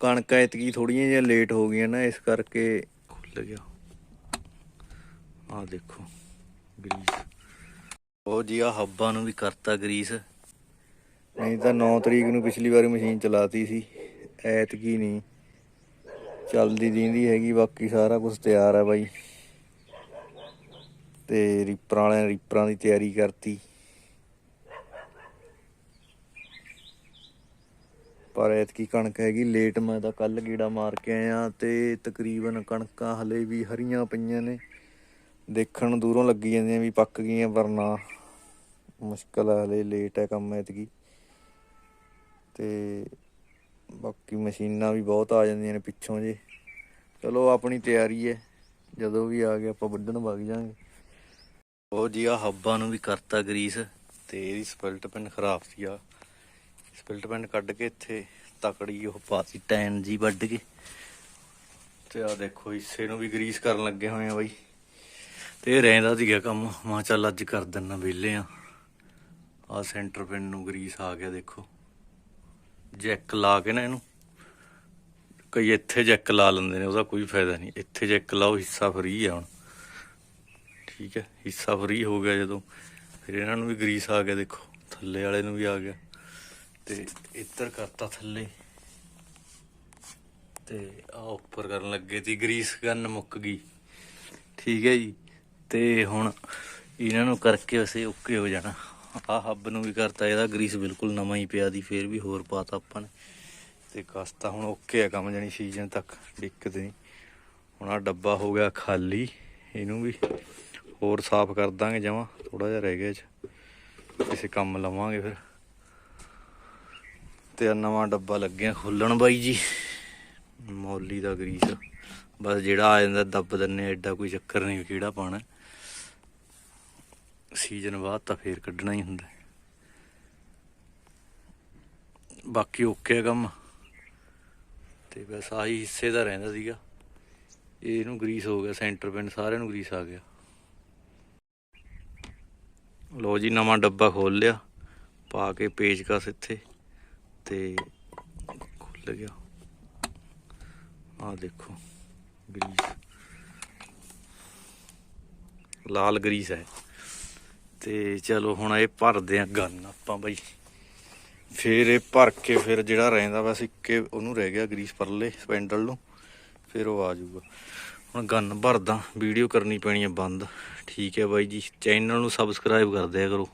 ਕਣਕ ਐਤਕੀ ਥੋੜੀਆਂ ਜਿਹੀਆਂ ਲੇਟ ਹੋ ਗਈਆਂ ਨਾ ਇਸ ਕਰਕੇ ਖੁੱਲ ਗਿਆ। ਆਹ ਦੇਖੋ ਗਰੀਸ। ਉਹ ਜੀ ਆ ਹੱਬਾਂ ਨੂੰ ਵੀ ਕਰਤਾ ਗਰੀਸ। ਨਹੀਂ ਤਾਂ 9 ਤਰੀਕ ਨੂੰ ਪਿਛਲੀ ਵਾਰੀ ਮਸ਼ੀਨ ਚਲਾਤੀ ਸੀ ਐਤਕੀ ਨਹੀਂ। ਚੱਲਦੀ ਦੀਂਦੀ ਹੈਗੀ ਬਾਕੀ ਸਾਰਾ ਕੁਝ ਤਿਆਰ ਹੈ ਬਾਈ। ਤੇ ਰੀਪਰਾਂ ਵਾਲਿਆਂ ਰੀਪਰਾਂ ਦੀ ਤਿਆਰੀ ਕਰਤੀ। ਪਰ ਐਤਕੀ ਕਣਕ ਹੈਗੀ ਲੇਟ ਮੈਂ ਤਾਂ ਕੱਲ ਗੀੜਾ ਮਾਰ ਕੇ ਆਇਆ ਤੇ ਤਕਰੀਬਨ ਕਣਕਾਂ ਹਲੇ ਵੀ ਹਰੀਆਂ ਪਈਆਂ ਨੇ। ਦੇਖਣ ਦੂਰੋਂ ਲੱਗੀ ਜਾਂਦੀਆਂ ਵੀ ਪੱਕ ਗਈਆਂ ਵਰਨਾ ਨਾ, ਮੁਸ਼ਕਲ ਆ ਹਲੇ ਲੇਟ ਹੈ ਕੰਮ ਐਤਕੀ। ਤੇ ਬਾਕੀ ਮਸ਼ੀਨਾਂ ਵੀ ਬਹੁਤ ਆ ਜਾਂਦੀਆਂ ਨੇ ਪਿੱਛੋਂ ਜੇ। ਚਲੋ ਆਪਣੀ ਤਿਆਰੀ ਹੈ ਜਦੋਂ ਵੀ ਆ ਗਿਆ ਆਪਾਂ ਵੱਢਣ ਵਗ ਜਾਾਂਗੇ। ਉਹ ਜੀ ਆ ਹੱਬਾਂ ਨੂੰ ਵੀ ਕਰਤਾ ਗਰੀਸ ਤੇ ਇਹਦੀ ਸਪਿਲਟ ਪੈਨ ਖਰਾਬ ਸੀ ਆ। ਸਪਿਲਟ ਪੈਨ ਕੱਢ ਕੇ ਇੱਥੇ ਤਕੜੀ ਉਹ ਪਾਤੀ ਟੈਨ ਜੀ ਵੱਢ ਕੇ। ਤੇ ਆ ਦੇਖੋ ਹਿੱਸੇ ਨੂੰ ਵੀ ਗਰੀਸ ਕਰਨ ਲੱਗੇ ਹੋਏ ਆ ਬਾਈ। ਤੇ ਇਹ ਰਹਿੰਦਾ ਸੀਗਾ ਕੰਮ। ਮਾ ਚੱਲ ਅੱਜ ਕਰ ਦਿੰਨਾ ਵਿਹਲੇ ਆ। ਆ ਸੈਂਟਰ ਪਿੰਨ ਨੂੰ ਗਰੀਸ ਆ ਗਿਆ, ਦੇਖੋ। ਜੈਕ ਲਾ ਕੇ ਨਾ ਇਹਨੂੰ। ਕਈ ਇੱਥੇ ਜੈਕ ਲਾ ਲੈਂਦੇ ਨੇ, ਉਹਦਾ ਕੋਈ ਫਾਇਦਾ ਨਹੀਂ। ਇੱਥੇ ਜੈਕ ਲਾਓ, ਹਿੱਸਾ ਫਰੀ ਆ ਹੁਣ। ਠੀਕ ਹੈ, ਹਿੱਸਾ ਫਰੀ ਹੋ ਗਿਆ ਜਦੋਂ। ਫਿਰ ਇਹਨਾਂ ਨੂੰ ਵੀ ਗਰੀਸ ਆ ਗਿਆ, ਦੇਖੋ। ਥੱਲੇ ਵਾਲੇ ਨੂੰ ਵੀ ਆ ਗਿਆ। ਤੇ ਇੱਧਰ ਕਰਤਾ ਥੱਲੇ। ਤੇ ਆ ਉੱਪਰ ਕਰਨ ਲੱਗੇ ਤੀ ਗਰੀਸ ਗਨ ਮੁੱਕ ਗਈ। ਠੀਕ ਹੈ ਜੀ। ਤੇ ਹੁਣ ਇਹਨਾਂ ਨੂੰ ਕਰਕੇ ਅਸੀਂ ਓਕੇ ਹੋ ਜਾਣਾ। ਆ ਹੱਬ ਨੂੰ ਵੀ ਕਰਤਾ, ਇਹਦਾ ਗਰੀਸ ਬਿਲਕੁਲ ਨਵਾਂ ਹੀ ਪਿਆ ਦੀ ਫੇਰ ਵੀ ਹੋਰ ਪਾਤਾ ਆਪਾਂ ਨੇ। ਤੇ ਕਸਤਾ ਹੁਣ ਓਕੇ ਆ ਕੰਮ ਜਾਨੀ ਸੀਜ਼ਨ ਤੱਕ, ਦਿੱਕਤ ਨਹੀਂ। ਹੁਣ ਆ ਡੱਬਾ ਹੋ ਗਿਆ ਖਾਲੀ, ਇਹਨੂੰ ਵੀ ਹੋਰ ਸਾਫ਼ ਕਰ ਦਾਂਗੇ ਜਮਾਂ ਥੋੜਾ ਜਿਹਾ ਰਹਿ ਗਿਆ ਚ। ਕਿਸੇ ਕੰਮ ਲਵਾਂਗੇ ਫਿਰ। ਤੇ ਆ ਨਵਾਂ ਡੱਬਾ ਲੱਗਿਆ ਖੁੱਲਣ ਬਾਈ ਜੀ। ਮੌਲੀ ਦਾ ਗਰੀਸ। ਬਸ ਜਿਹੜਾ ਆ ਜਾਂਦਾ ਦੱਬ ਦਿੰਨੇ ਐਡਾ ਕੋਈ ਚੱਕਰ ਨਹੀਂ ਕਿਹੜਾ ਪਾਣਾ ਸੀਜ਼ਨ ਬਾਅਦ ਤਾਂ ਫੇਰ ਕੱਢਣਾ ਹੀ ਹੁੰਦਾ। ਬਾਕੀ ਓਕੇ ਕੰਮ। ਤੇ ਬਸ ਆਹੀ ਹਿੱਸੇ ਦਾ ਰਹਿੰਦਾ ਸੀਗਾ। ਇਹਨੂੰ ਗਰੀਸ ਹੋ ਗਿਆ, ਸੈਂਟਰ ਪਿੰਡ ਸਾਰਿਆਂ ਨੂੰ ਗਰੀਸ ਆ ਗਿਆ। ਲੋ ਜੀ, ਨਵਾਂ ਡੱਬਾ ਖੋਲ ਲਿਆ। ਪਾ ਕੇ ਪੇਚਕਸ ਇੱਥੇ। ਤੇ ਖੁੱਲ ਗਿਆ। ਆਹ ਦੇਖੋ, ਗਰੀਸ। ਲਾਲ ਗਰੀਸ ਹੈ। ਤੇ ਚਲੋ ਹੁਣ ਇਹ ਭਰਦੇ ਆ ਗੰਨ ਆਪਾਂ ਬਈ। ਫਿਰ ਇਹ ਭਰ ਕੇ ਫਿਰ ਜਿਹੜਾ ਰਹਿੰਦਾ ਬਸ ਇੱਕੇ ਉਹਨੂੰ ਰਹਿ ਗਿਆ ਗਰੀਸ ਪਰਲੇ ਸਪੈਂਡਲ ਨੂੰ। ਫਿਰ ਉਹ ਆ ਜਾਊਗਾ। ਹੁਣ ਗੰਨ ਭਰਦਾ, ਵੀਡੀਓ ਕਰਨੀ ਪੈਣੀ ਹੈ ਬੰਦ। ਠੀਕ ਹੈ ਬਾਈ ਜੀ, ਚੈਨਲ ਨੂੰ ਸਬਸਕ੍ਰਾਈਬ ਕਰ ਦਿਆ ਕਰੋ।